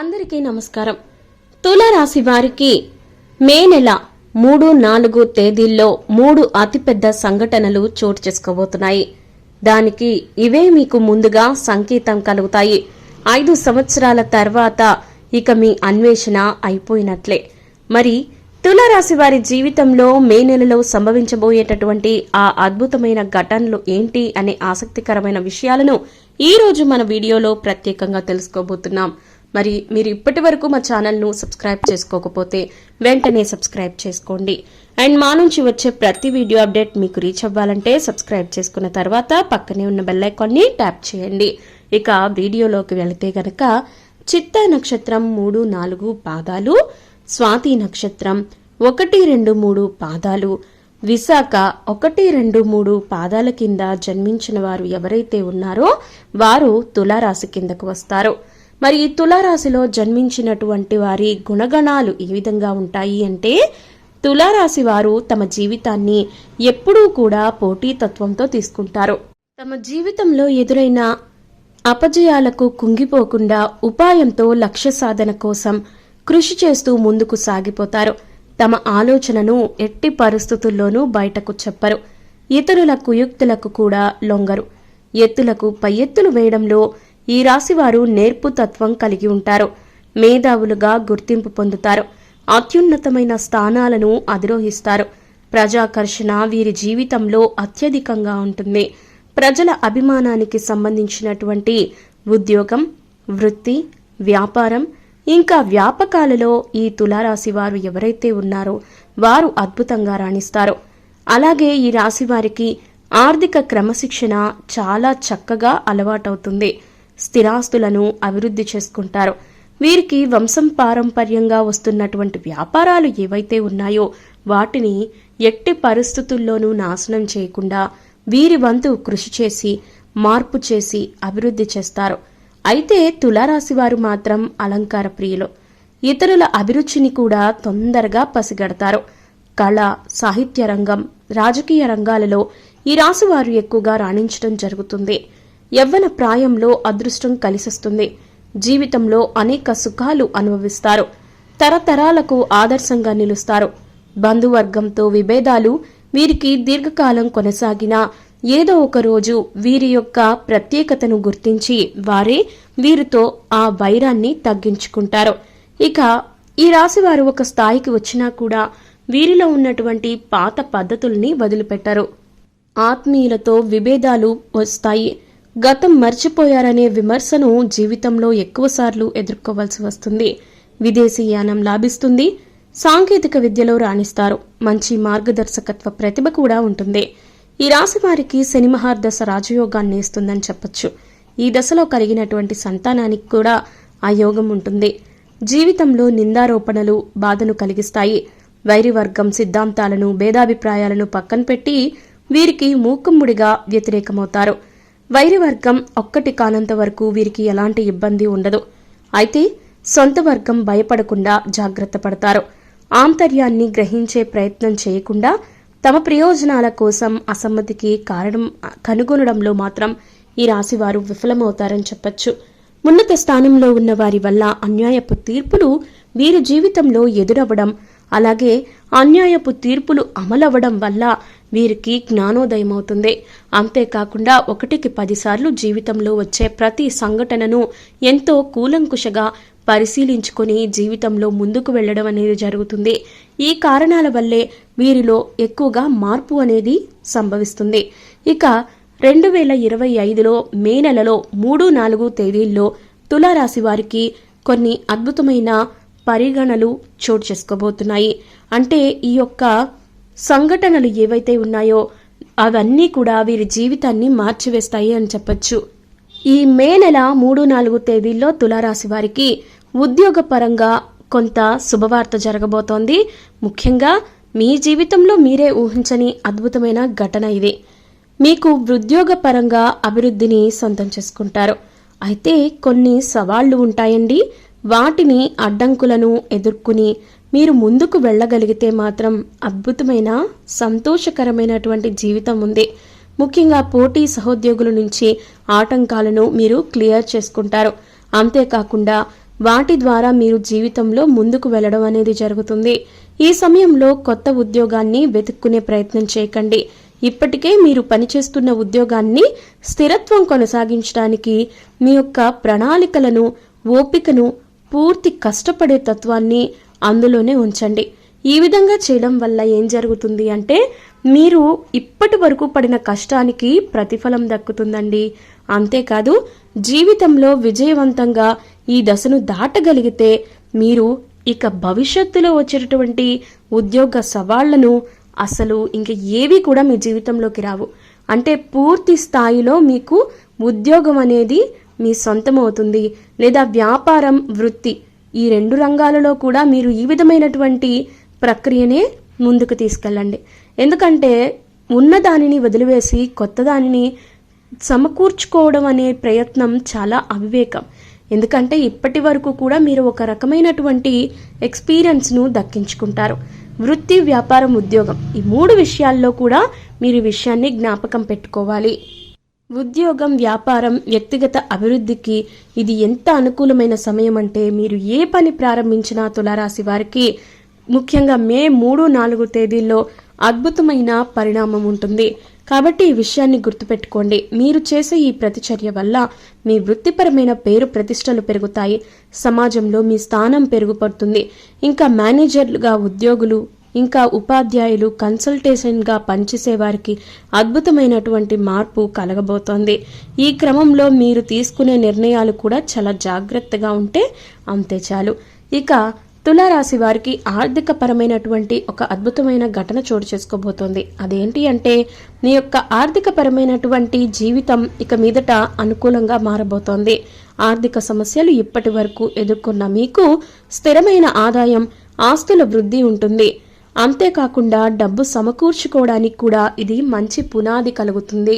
అందరికీ నమస్కారం. తులారాశి వారికి మే నెల మూడు నాలుగు తేదీల్లో మూడు అతిపెద్ద సంఘటనలు చోటు చేసుకోబోతున్నాయి. దానికి ఇవే మీకు ముందుగా సంకేతం కలుగుతాయి. ఐదు సంవత్సరాల తర్వాత ఇక మీ అన్వేషణ అయిపోయినట్లే. మరి తులారాశి వారి జీవితంలో మే నెలలో సంభవించబోయేటటువంటి ఆ అద్భుతమైన ఘటనలు ఏంటి అనే ఆసక్తికరమైన విషయాలను ఈ రోజు మన వీడియోలో ప్రత్యేకంగా తెలుసుకోబోతున్నాం. మరి మీరు ఇప్పటి వరకు మా ఛానల్ను సబ్స్క్రైబ్ చేసుకోకపోతే వెంటనే సబ్స్క్రైబ్ చేసుకోండి. అండ్ మా నుంచి వచ్చే ప్రతి వీడియో అప్డేట్ మీకు రీచ్ అవ్వాలంటే సబ్స్క్రైబ్ చేసుకున్న తర్వాత పక్కనే ఉన్న బెల్ ఐకాన్ని ట్యాప్ చేయండి. ఇక వీడియోలోకి వెళితే గనక చిత్త నక్షత్రం మూడు నాలుగు పాదాలు స్వాతి నక్షత్రం ఒకటి రెండు మూడు పాదాలు విశాఖ ఒకటి రెండు మూడు పాదాల కింద జన్మించిన వారు ఎవరైతే ఉన్నారో వారు తులారాశి కిందకు వస్తారు. మరి ఈ తులారాశిలో జన్మించినటువంటి వారి గుణగణాలు ఏ విధంగా ఉంటాయి అంటే తులారాశి వారు తమ జీవితాన్ని ఎప్పుడూ కూడా పోటీతత్వంతో తీసుకుంటారు. తమ జీవితంలో ఎదురైన అపజయాలకు కుంగిపోకుండా ఉపాయంతో లక్ష్య సాధన కోసం కృషి చేస్తూ ముందుకు సాగిపోతారు. తమ ఆలోచనను ఎట్టి పరిస్థితుల్లోనూ బయటకు చెప్పరు. ఇతరుల కుయుక్తులకు కూడా లొంగరు. ఎత్తులకు పై ఎత్తులు వేయడంలో ఈ రాశివారు నేర్పు తత్వం కలిగి ఉంటారు. మేధావులుగా గుర్తింపు పొందుతారు. అత్యున్నతమైన స్థానాలను అధిరోహిస్తారు. ప్రజాకర్షణ వీరి జీవితంలో అత్యధికంగా ఉంటుంది. ప్రజల అభిమానానికి సంబంధించినటువంటి ఉద్యోగం వృత్తి వ్యాపారం ఇంకా వ్యాపకాలలో ఈ తులారాశి వారు ఎవరైతే ఉన్నారో వారు అద్భుతంగా రాణిస్తారు. అలాగే ఈ రాశి వారికి ఆర్థిక క్రమశిక్షణ చాలా చక్కగా అలవాటవుతుంది. స్థిరాస్తులను అభివృద్ధి చేసుకుంటారు. వీరికి వంశం పారంపర్యంగా వస్తున్నటువంటి వ్యాపారాలు ఏవైతే ఉన్నాయో వాటిని ఎట్టి పరిస్థితుల్లోనూ నాశనం చేయకుండా వీరి వంతు కృషి చేసి మార్పు చేసి అభివృద్ధి చేస్తారు. అయితే తులారాశి వారు మాత్రం అలంకార ప్రియులు. ఇతరుల అభిరుచిని కూడా తొందరగా పసిగడతారు. కళ సాహిత్య రంగం రాజకీయ రంగాలలో ఈ రాశి వారు ఎక్కువగా రాణించడం జరుగుతుంది. యవ్వన ప్రాయంలో అదృష్టం కలిసొస్తుంది. జీవితంలో అనేక సుఖాలు అనుభవిస్తారు. తరతరాలకు ఆదర్శంగా నిలుస్తారు. బంధువర్గంతో విభేదాలు వీరికి దీర్ఘకాలం కొనసాగినా ఏదో ఒక రోజు వీరి యొక్క ప్రత్యేకతను గుర్తించి వారే వీరితో ఆ వైరాన్ని తగ్గించుకుంటారు. ఇక ఈ రాశివారు ఒక స్థాయికి వచ్చినా కూడా వీరిలో ఉన్నటువంటి పాత పద్ధతుల్ని వదిలిపెట్టరు. ఆత్మీయులతో విభేదాలు వస్తాయి. గతం మర్చిపోయారనే విమర్శను జీవితంలో ఎక్కువసార్లు ఎదుర్కోవాల్సి వస్తుంది. విదేశీయానం లాభిస్తుంది. సాంకేతిక విద్యలో రాణిస్తారు. మంచి మార్గదర్శకత్వ ప్రతిభ కూడా ఉంటుంది. ఈ రాశి వారికి శని దశ రాజయోగాన్ని ఇస్తుందని చెప్పొచ్చు. ఈ దశలో కలిగినటువంటి సంతానానికి కూడా ఆ యోగం ఉంటుంది. జీవితంలో నిందారోపణలు బాధను కలిగిస్తాయి. వైరివర్గం సిద్ధాంతాలను భేదాభిప్రాయాలను పక్కన పెట్టి వీరికి మూకుమ్ముడిగా వ్యతిరేకమవుతారు. వైరివర్గం ఒక్కటి కానంత వరకు వీరికి ఎలాంటి ఇబ్బంది ఉండదు. అయితే సొంత వర్గం భయపడకుండా జాగ్రత్త పడతారు. ఆంతర్యాన్ని గ్రహించే ప్రయత్నం చేయకుండా తమ ప్రయోజనాల కోసం అసమ్మతికి కారణం కనుగొనడంలో మాత్రం ఈ రాశివారు విఫలమవుతారని చెప్పొచ్చు. ఉన్నత స్థానంలో ఉన్న వారి వల్ల అన్యాయపు తీర్పులు వీరి జీవితంలో ఎదురవ్వడం అలాగే అన్యాయపు తీర్పులు అమలవ్వడం వల్ల వీరికి జ్ఞానోదయం అవుతుంది అంతేకాకుండా ఒకటికి పదిసార్లు జీవితంలో వచ్చే ప్రతి సంఘటనను ఎంతో కూలంకుషగా పరిశీలించుకొని జీవితంలో ముందుకు వెళ్ళడం అనేది జరుగుతుంది. ఈ కారణాల వల్లే వీరిలో ఎక్కువగా మార్పు అనేది సంభవిస్తుంది. ఇక రెండు వేల ఇరవై ఐదులో మే నెలలో మూడు నాలుగు తేదీల్లో తులారాశి వారికి కొన్ని అద్భుతమైన పరిగణలు చోటు చేసుకోబోతున్నాయి. అంటే ఈ యొక్క సంఘటనలు ఏవైతే ఉన్నాయో అవన్నీ కూడా వీరి జీవితాన్ని మార్చివేస్తాయి అని చెప్పచ్చు. ఈ మే నెల మూడు నాలుగు తేదీల్లో తులారాశి వారికి ఉద్యోగపరంగా కొంత శుభవార్త జరగబోతోంది. ముఖ్యంగా మీ జీవితంలో మీరే ఊహించని అద్భుతమైన ఘటన ఇది. మీకు ఉద్యోగపరంగా అభివృద్ధిని సొంతం చేసుకుంటారు. అయితే కొన్ని సవాళ్ళు ఉంటాయండి. వాటిని అడ్డంకులను ఎదుర్కొని మీరు ముందుకు వెళ్ళగలిగితే మాత్రం అద్భుతమైన సంతోషకరమైనటువంటి జీవితం ఉంది. ముఖ్యంగా పోటీ సహోద్యోగుల నుంచి ఆటంకాలను మీరు క్లియర్ చేసుకుంటారు. అంతేకాకుండా వాటి ద్వారా మీరు జీవితంలో ముందుకు వెళ్ళడం అనేది జరుగుతుంది. ఈ సమయంలో కొత్త ఉద్యోగాన్ని వెతుక్కునే ప్రయత్నం చేయకండి. ఇప్పటికే మీరు పనిచేస్తున్న ఉద్యోగాన్ని స్థిరత్వం కొనసాగించడానికి మీ యొక్క ప్రణాళికలను ఓపికను పూర్తి కష్టపడే తత్వాన్ని అందులోనే ఉంచండి. ఈ విధంగా చేయడం వల్ల ఏం జరుగుతుంది అంటే మీరు ఇప్పటి వరకు పడిన కష్టానికి ప్రతిఫలం దక్కుతుందండి. అంతేకాదు జీవితంలో విజయవంతంగా ఈ దశను దాటగలిగితే మీరు ఇక భవిష్యత్తులో వచ్చేటటువంటి ఉద్యోగ సవాళ్ళను అసలు ఇంక ఏవి కూడా మీ జీవితంలోకి రావు. అంటే పూర్తి స్థాయిలో మీకు ఉద్యోగం అనేది మీ సొంతం అవుతుంది లేదా వ్యాపారం వృత్తి ఈ రెండు రంగాలలో కూడా మీరు ఈ విధమైనటువంటి ప్రక్రియనే ముందుకు తీసుకెళ్ళండి. ఎందుకంటే ఉన్న దానిని వదిలివేసి కొత్త దానిని సమకూర్చుకోవడం అనే ప్రయత్నం చాలా అవివేకం. ఎందుకంటే ఇప్పటి వరకు కూడా మీరు ఒక రకమైనటువంటి ఎక్స్పీరియన్స్ను దక్కించుకుంటారు. వృత్తి వ్యాపారం ఉద్యోగం ఈ మూడు విషయాల్లో కూడా మీరు విషయాన్ని జ్ఞాపకం పెట్టుకోవాలి. ఉద్యోగం వ్యాపారం వ్యక్తిగత అభివృద్ధికి ఇది ఎంత అనుకూలమైన సమయం అంటే మీరు ఏ పని ప్రారంభించినా తులారాశి వారికి ముఖ్యంగా మే మూడు నాలుగు తేదీల్లో అద్భుతమైన పరిణామం ఉంటుంది. కాబట్టి ఈ విషయాన్ని గుర్తుపెట్టుకోండి. మీరు చేసే ఈ ప్రతిచర్య వల్ల మీ వృత్తిపరమైన పేరు ప్రతిష్టలు పెరుగుతాయి. సమాజంలో మీ స్థానం పెరుగుపడుతుంది. ఇంకా మేనేజర్లుగా ఉద్యోగులు ఇంకా ఉపాధ్యాయులు కన్సల్టేషన్గా పనిచేసేవారికి అద్భుతమైనటువంటి మార్పు కలగబోతోంది. ఈ క్రమంలో మీరు తీసుకునే నిర్ణయాలు కూడా చాలా జాగ్రత్తగా ఉంటే అంతే చాలు. ఇక తులారాశి వారికి ఆర్థిక పరమైనటువంటి ఒక అద్భుతమైన ఘటన చోటు చేసుకోబోతోంది. అదేంటి అంటే మీ యొక్క ఆర్థిక పరమైనటువంటి జీవితం ఇక మీదట అనుకూలంగా మారబోతోంది. ఆర్థిక సమస్యలు ఇప్పటి వరకు ఎదుర్కొన్న మీకు స్థిరమైన ఆదాయం ఆస్తుల వృద్ధి ఉంటుంది. అంతేకాకుండా డబ్బు సమకూర్చుకోవడానికి కూడా ఇది మంచి పునాది కలుగుతుంది.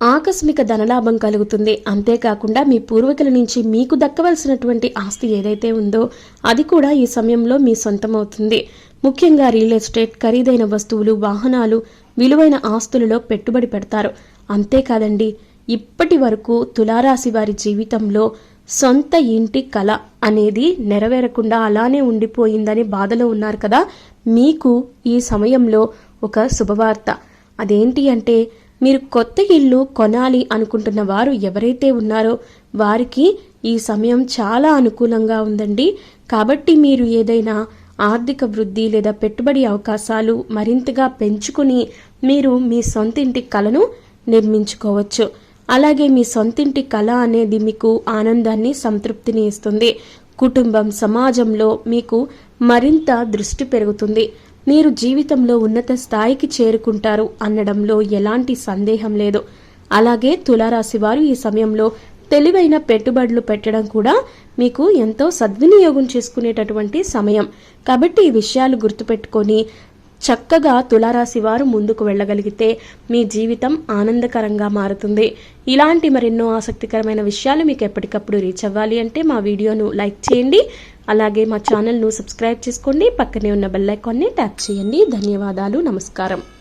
ఆకస్మిక ధనలాభం కలుగుతుంది. అంతేకాకుండా మీ పూర్వీకుల నుంచి మీకు దక్కవలసినటువంటి ఆస్తి ఏదైతే ఉందో అది కూడా ఈ సమయంలో మీ సొంతమవుతుంది. ముఖ్యంగా రియల్ ఎస్టేట్ ఖరీదైన వస్తువులు వాహనాలు విలువైన ఆస్తులలో పెట్టుబడి పెడతారు. అంతేకాదండి ఇప్పటి వరకు తులారాశి వారి జీవితంలో సొంత ఇంటి కళ అనేది నెరవేరకుండా అలానే ఉండిపోయిందని బాధలో ఉన్నారు కదా. మీకు ఈ సమయంలో ఒక శుభవార్త. అదేంటి అంటే మీరు కొత్త ఇల్లు కొనాలి అనుకుంటున్న వారు ఎవరైతే ఉన్నారో వారికి ఈ సమయం చాలా అనుకూలంగా ఉందండి. కాబట్టి మీరు ఏదైనా ఆర్థిక వృద్ధి లేదా పెట్టుబడి అవకాశాలు మరింతగా పెంచుకుని మీరు మీ సొంత ఇంటి కలను నిర్మించుకోవచ్చు. అలాగే మీ సొంతింటి కళ అనేది మీకు ఆనందాన్ని సంతృప్తిని ఇస్తుంది. కుటుంబం సమాజంలో మీకు మరింత దృష్టి పెరుగుతుంది. మీరు జీవితంలో ఉన్నత స్థాయికి చేరుకుంటారు అనడంలో ఎలాంటి సందేహం లేదు. అలాగే తులారాశి వారు ఈ సమయంలో తెలివైన పెట్టుబడులు పెట్టడం కూడా మీకు ఎంతో సద్వినియోగం చేసుకునేటటువంటి సమయం. కాబట్టి ఈ విషయాలు గుర్తుపెట్టుకొని చక్కగా తులారాశి వారు ముందుకు వెళ్ళగలిగితే మీ జీవితం ఆనందకరంగా మారుతుంది. ఇలాంటి మరెన్నో ఆసక్తికరమైన విషయాలు మీకు ఎప్పటికప్పుడు రీచ్ అవ్వాలి అంటే మా వీడియోను లైక్ చేయండి. అలాగే మా ఛానల్ను సబ్స్క్రైబ్ చేసుకోండి. పక్కనే ఉన్న బెల్ ఐకాన్ని ట్యాప్ చేయండి. ధన్యవాదాలు. నమస్కారం.